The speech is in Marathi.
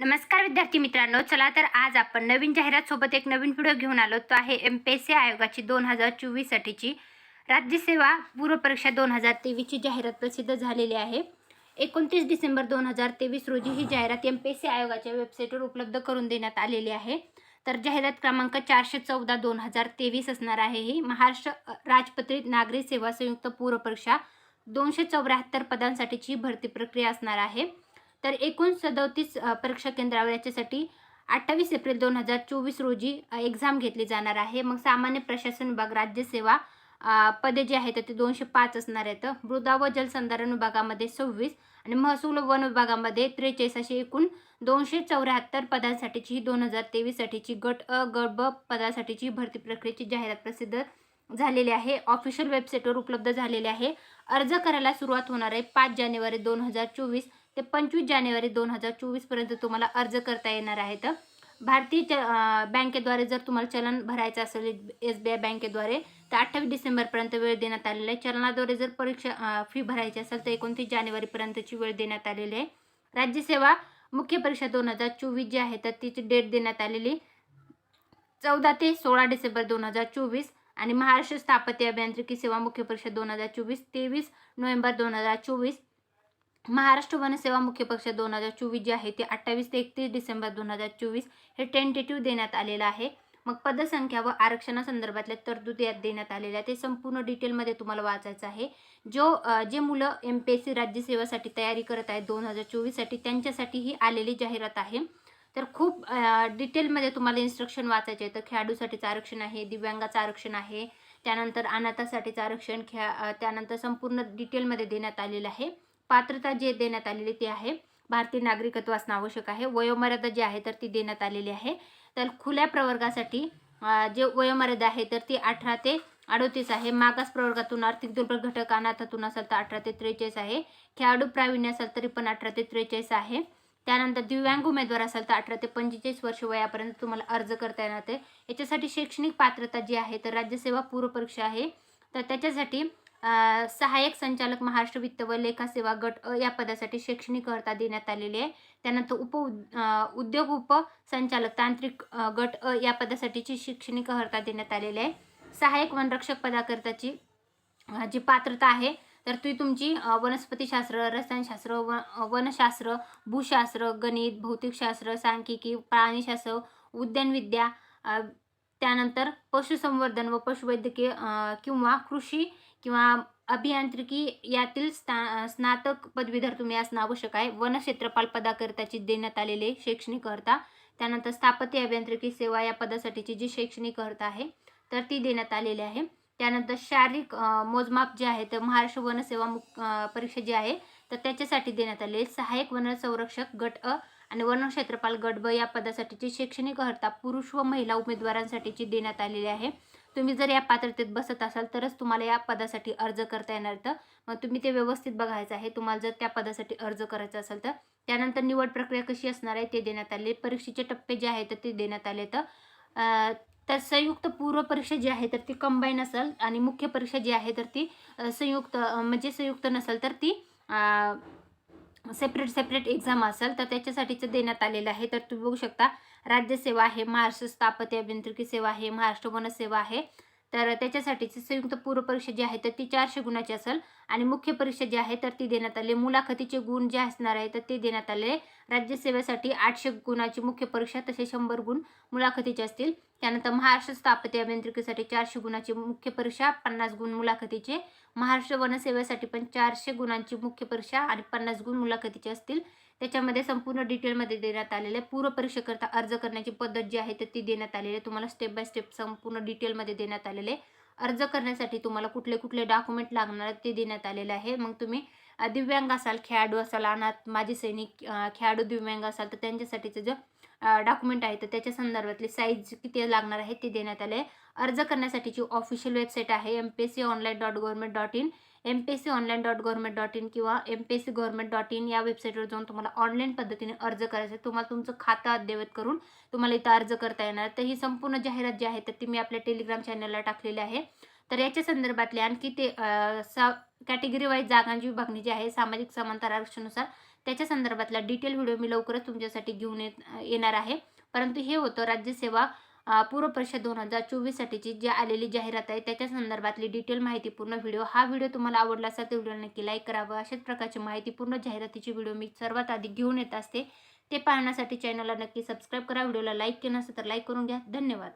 नमस्कार विद्यार्थी मित्रांनो चला तर आज आपण नवीन जाहिरात सोबत एक नवीन व्हिडिओ घेऊन आलो. तो आहे एम पी एस सी आयोगाची दोन हजार चोवीससाठीची राज्यसेवा पूर्वपरीक्षा दोन हजार तेवीसची जाहिरात प्रसिद्ध झालेली आहे. एकोणतीस डिसेंबर दोन हजार तेवीस रोजी ही जाहिरात एम पी एस सी आयोगाच्या वेबसाईटवर उपलब्ध करून देण्यात आलेली आहे. तर जाहिरात क्रमांक चारशे चौदा दोन हजार तेवीस असणार आहे ही. महाराष्ट्र राजपत्रित नागरी सेवा संयुक्त पूर्वपरीक्षा दोनशे चौऱ्याहत्तर पदांसाठीची भरती प्रक्रिया असणार आहे. तर एकूण सदोतीस परीक्षा केंद्रावर याच्यासाठी अठ्ठावीस एप्रिल दोन हजार चोवीस रोजी एक्झाम घेतली जाणार आहे. मग सामान्य प्रशासन विभाग राज्यसेवा पदे जे आहेत ते दोनशे पाच असणार आहेत. मृदा व जलसंधारण विभागामध्ये सव्वीस आणि महसूल वन विभागामध्ये त्रेचाळीस अशी एकूण दोनशे चौऱ्याहत्तर पदांसाठीची ही दोन हजार तेवीससाठीची गट अ गट ब पदासाठीची भरती प्रक्रियेची जाहिरात प्रसिद्ध झालेली आहे. ऑफिशियल वेबसाईटवर उपलब्ध झालेली आहे. अर्ज करायला सुरुवात होणार आहे पाच जानेवारी दोन हजार चोवीस. ते पंचवीस जानेवारी दोन हजार चोवीसपर्यंत तुम्हाला अर्ज करता येणार आहेत. भारतीय च बँकेद्वारे जर तुम्हाला चलन भरायचं असेल एस बी आय बँकेद्वारे तर अठ्ठावीस डिसेंबरपर्यंत वेळ देण्यात आलेला आहे. चलनाद्वारे जर परीक्षा फी भरायची असेल तर एकोणतीस जानेवारीपर्यंतची वेळ देण्यात आलेली आहे. राज्यसेवा मुख्य परीक्षा दोन हजार चोवीस जी आहे तर तिची डेट देण्यात आलेली चौदा ते सोळा डिसेंबर दोन हजार चोवीस आणि महाराष्ट्र स्थापत्य अभियांत्रिकी सेवा मुख्य परीक्षा दोन हजार चोवीस तेवीस नोव्हेंबर दोन हजार चोवीस. महाराष्ट्र वनसेवा मुख्य परीक्षा दोन हजार चोवीस जे आहे ते अठ्ठावीस ते एकतीस डिसेंबर दोन हजार चोवीस हे टेंटेटिव्ह देण्यात आलेलं आहे. मग पदसंख्या व आरक्षणासंदर्भातल्या तरतुदी यात देण्यात आलेल्या आहे ते संपूर्ण डिटेलमध्ये तुम्हाला वाचायचं आहे. जो जे मुलं एम पी एस सी राज्यसेवेसाठी तयारी करत आहेत दोन हजार चोवीससाठी त्यांच्यासाठी ही आलेली जाहिरात आहे. तर खूप डिटेलमध्ये तुम्हाला इन्स्ट्रक्शन वाचायचे तर खेळाडूसाठीचं आरक्षण आहे दिव्यांगाचं आरक्षण आहे. त्यानंतर अनाथासाठीचं आरक्षण खेळा त्यानंतर संपूर्ण डिटेलमध्ये देण्यात आलेलं आहे. पात्रता जे देण्यात आलेली ती आहे भारतीय नागरिकत्व असणं आवश्यक आहे वयोमर्यादा जी आहे तर ती देण्यात आलेली आहे. तर खुल्या प्रवर्गासाठी जे वयोमर्यादा आहे तर ती अठरा ते अडोतीस आहे. मागास प्रवर्गातून आर्थिक दुर्बल घटक अनाथातून असेल तर अठरा ते त्रेचाळीस आहे. खेळाडू प्रावीण्य असेल तरी पण अठरा ते त्रेचाळीस आहे. त्यानंतर दिव्यांग उमेदवार असाल तर अठरा ते पंचेचाळीस वर्ष वयापर्यंत तुम्हाला अर्ज करता येणार आहे याच्यासाठी शैक्षणिक पात्रता जी आहे तर राज्यसेवा पूर्वपरीक्षा आहे. तर त्याच्यासाठी सहाय्यक संचालक महाराष्ट्र वित्त व लेखा सेवा गट अ या पदासाठी शैक्षणिक अर्हता देण्यात आलेली आहे. त्यानंतर उप उद्योग उप संचालक तांत्रिक गट अ या पदासाठीची शैक्षणिक अर्हता देण्यात आलेली आहे. सहाय्यक वनरक्षक पदाकरिताची जी पात्रता आहे तर ती तुमची वनस्पतीशास्त्र रसायनशास्त्र व वनशास्त्र भूशास्त्र गणित भौतिकशास्त्र सांख्यिकी प्राणीशास्त्र उद्यानविद्या त्यानंतर पशुसंवर्धन व पशुवैद्यकीय किंवा कृषी किंवा अभियांत्रिकी यातील स्था स्नातक पदवीधर तुम्ही असणं आवश्यक आहे. वनक्षेत्रपाल पदाकरिताची देण्यात आलेले शैक्षणिक अर्हता त्यानंतर स्थापत्य अभियांत्रिकी सेवा या पदासाठीची जी शैक्षणिक अर्हता आहे तर ती देण्यात आलेली आहे. त्यानंतर शारीरिक मोजमाप जे आहे तर महाराष्ट्र वनसेवा मुक परीक्षा जी आहे तर त्याच्यासाठी देण्यात आले सहाय्यक वन संरक्षक गट अ आणि वनक्षेत्रपाल गट ब या पदासाठीची शैक्षणिक अर्हता पुरुष व महिला उमेदवारांसाठीची देण्यात आलेली आहे. तुम्ही जर या पात्रतेत बसत असाल तरच तुम्हाला या पदासाठी अर्ज करता येणार तर मग तुम्ही ते व्यवस्थित बघायचं आहे. तुम्हाला जर त्या पदासाठी अर्ज करायचा असेल तर. त्यानंतर निवड प्रक्रिया कशी असणार आहे ते देण्यात आले. परीक्षेचे टप्पे जे आहेत ते देण्यात आले तर तर संयुक्त पूर्व परीक्षा जी आहे तर ती कंबाईन असेल आणि मुख्य परीक्षा जी आहे तर ती संयुक्त म्हणजे संयुक्त नसेल तर ती सेपरेट सेपरेट एक्झाम असेल तर त्याच्यासाठीचं देण्यात आलेलं आहे. तर तुम्ही बघू शकता राज्यसेवा आहे महाराष्ट्र स्थापत्य अभियांत्रिकी सेवा आहे महाराष्ट्र वनसेवा आहे. तर त्याच्यासाठीची संयुक्त पूर्व परीक्षा जी आहे तर ती चारशे गुणाची असेल. आणि मुख्य परीक्षा जी आहे तर ती देण्यात आली. मुलाखतीचे गुण जे असणार आहे तर ते देण्यात आले. राज्यसेवेसाठी आठशे गुणाची मुख्य परीक्षा तसे शंभर गुण मुलाखतीचे असतील. त्यानंतर महाराष्ट्र स्थापत्य अभियांत्रिकीसाठी चारशे गुणाची मुख्य परीक्षा पन्नास गुण मुलाखतीचे. महाराष्ट्र वनसेवेसाठी पण चारशे गुणांची मुख्य परीक्षा आणि पन्नास गुण मुलाखतीचे असतील. त्याच्यामध्ये संपूर्ण डिटेलमध्ये देण्यात आलेलं आहे. पूर्व परीक्षेकरता अर्ज करण्याची पद्धत जी आहे तर ती देण्यात आलेली आहे. तुम्हाला स्टेप बाय स्टेप संपूर्ण डिटेलमध्ये देण्यात आलेले आहे. अर्ज करण्यासाठी तुम्हाला कुठले कुठले डॉक्युमेंट लागणार आहेत ते देण्यात आलेले आहे. मग तुम्ही दिव्यांग असाल खेळाडू असाल अनाथ माजी सैनिक खेळाडू दिव्यांग असाल तर त्यांच्यासाठीचं जे डॉक्युमेंट आहे तर त्याच्या संदर्भातली साईज किती लागणार आहे ते देण्यात आले आहे. अर्ज करण्यासाठीची ऑफिशियल वेबसाईट आहे M P S C online dot government dot in M P S C online dot government dot in किंवा M P S C government dot in या वेबसाईटवर जाऊन तुम्हाला ऑनलाईन पद्धतीने अर्ज करायचा आहे तुम्हाला तुमचं खातं अद्ययावत करून तुम्हाला इथं अर्ज करता येणार तर ही संपूर्ण जाहिरात जी आहे तर ती मी आपल्या टेलिग्राम चॅनलला टाकलेली आहे. तर याच्या संदर्भातले आणखी ते सा कॅटेगरी वाईज जागांची विभागणी जी आहे सामाजिक समांतर आरक्षणानुसार त्याच्या संदर्भातला डिटेल व्हिडिओ मी लवकरच तुमच्यासाठी घेऊन येत येणार आहे. परंतु हे होतं राज्यसेवा पूर्व परीक्षा दोन हजार चोवीससाठीची जी आलेली जाहिरात आहे त्याच्या संदर्भातली डिटेल माहितीपूर्ण व्हिडिओ हा व्हिडिओ तुम्हाला आवडला असेल तर व्हिडिओ नक्की लाईक करावं. अशाच प्रकारची माहितीपूर्ण जाहिरातीची व्हिडिओ मी सर्वात आधी घेऊन येत असते. ते पाहण्यासाठी चॅनलला नक्की सबस्क्राईब करा. व्हिडिओला लाईक केलं नसेल तर लाईक करून घ्या. धन्यवाद.